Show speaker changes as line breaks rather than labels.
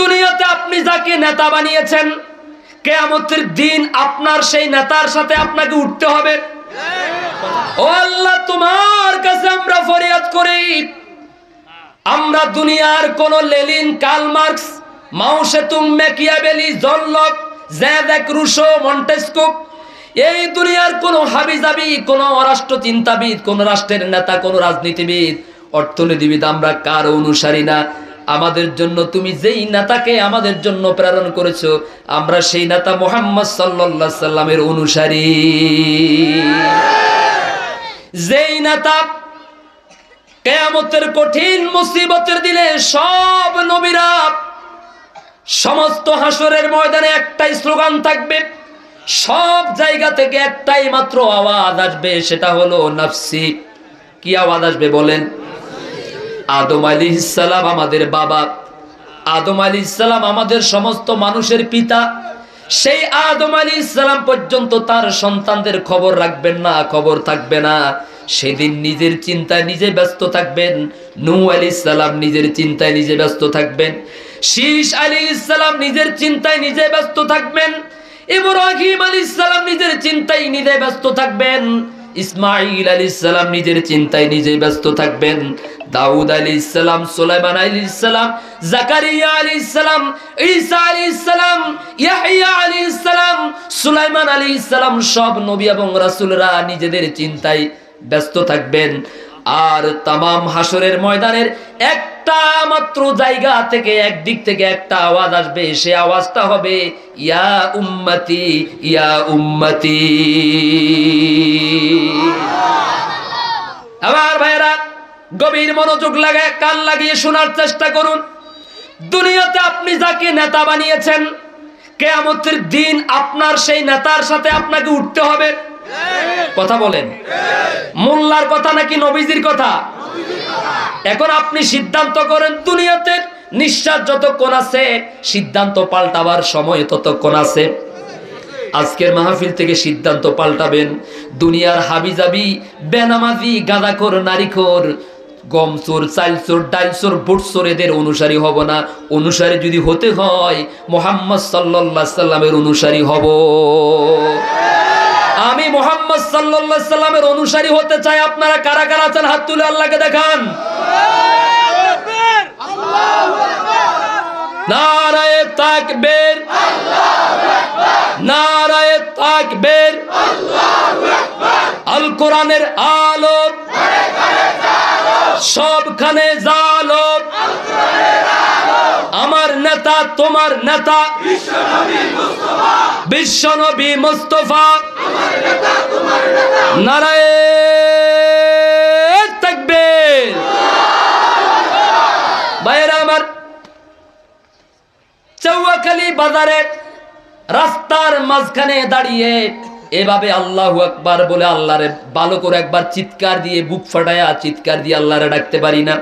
দুনিয়াতে আপনি যাকে নেতা বানিয়েছেন, কেয়ামতের দিন আপনার সেই নেতার সাথে আপনাকে উঠতে হবে। ও আল্লাহ, তোমার কাছে আমরা ফরিয়াদ করি। আমরা দুনিয়ার কোন Lenin, Karl Marx Mao Zedong Machiavelli John Locke জ্যাদেক Rousseau Montesquieu এই দুনিয়ার কোন হাবিজাবি, কোন রাষ্ট্র চিন্তাবিদ কোন রাষ্ট্রের নেতা, কোন রাজনীতিবিদ, অর্থনীতিবিদ আমরা কার অনুসারী না। আমাদের জন্য, তুমি যেই নেতাকে আমাদের জন্য প্রেরণ করেছ, আমরা সেই নেতা মোহাম্মদ সাল্লাল্লাহু সাল্লামের অনুসারী। যেই নেতা কেয়ামতের কঠিন মুসিবতের দিনে সব নবীরা সমস্ত হাসরের ময়দানে একটাই স্লোগান থাকবে, সব জায়গা থেকে একটাই মাত্র আওয়াজ আসবে, সেটা হলো নাফসি। কি আওয়াজ আসবে বলেন? আদম আলী ইসালাম আমাদের বাবা। আদম আলী ইসালাম আমাদের সমস্ত মানুষের পিতা। সেই আদম আলী ইসলাম পর্যন্ত তার সন্তানদের খবর রাখবেন না, খবর থাকবে না। সেদিন নিজের চিন্তায় নিজে ব্যস্ত থাকবেন। নূ আলী ইসলাম নিজের চিন্তায় নিজে ব্যস্ত থাকবেন। শীষ আলী ইসলাম নিজের চিন্তায় নিজে ব্যস্ত থাকবেন। ইব্রাহিম আলী ইসলাম নিজের চিন্তায় নিজে ব্যস্ত থাকবেন। ইসমাইল আলী ইসলাম নিজের চিন্তায় নিজে ব্যস্ত থাকবেন। দাউদ আলী ইসলাম সুলাইমান আলী ইসলাম জাকারিয়া আলী ইসলাম ঈসা আলী ইসলাম ইয়াহিয়া আলী ইসলাম সুলাইমান আলী ইসলাম সব নবী এবং রাসূলরা নিজেদের চিন্তায় ব্যস্ত থাকবেন। আর তামাম হাসরের ময়দানের একটা মাত্র জায়গা থেকে একদিক থেকে একটা আওয়াজ আসবে, সে আওয়াজটা হবে, ইয়া উম্মতি ইয়া উম্মতি। আমার ভাইরা গভীর মনোযোগ লাগায় কান লাগিয়ে শোনার চেষ্টা করুন। দুনিয়াতে আপনি যাকে নেতা বানিয়েছেন, কেয়ামতের দিন আপনার সেই নেতার সাথে আপনাকে উঠতে হবে। কথা বলেন। মোল্লার কথা নাকি নবীজির কথা? এখন আপনি সিদ্ধান্ত করেন, দুনিয়াতে নিঃশ্বাস যতক্ষণ আছে, সিদ্ধান্ত পাল্টাবার সময় ততক্ষণ আছে। আজকের মাহফিল থেকে সিদ্ধান্ত পাল্টাবেন। দুনিয়ার হাবিজাবি, বেনামাজি গাঁদাখোর নারীখোর গম চোর চাল চোর চোর চোর এদের অনুসারী হব না। অনুসারী যদি হতে হয়, মোহাম্মদ সাল্লাহ সাল্লামের অনুসারী হব। আমি মোহাম্মদ সাল্লাহ সাল্লামের অনুসারী হতে চাই, আপনারা কারা কারা আছেন? হাত তুলে আল্লাহকে দেখান। নারায়ে তাকবীর। নারায়ে তাকবীর আল কোরআনের আলো সবখানে জালো আমার নেতা, তোমার নেতা। বিশ্বনবী মুস্তফা। নারায়ে তাকবীর। ভাইয়েরা আমার চৌয়াখালী বাজারে রাস্তার মাঝখানে দাঁড়িয়ে এভাবে আল্লাহ একবার বলে আল্লাহরে ভালো করে একবার চিৎকার দিয়ে বুক ফাটায়া চিৎকার দিয়ে আল্লাহরে ডাকতে পারি না।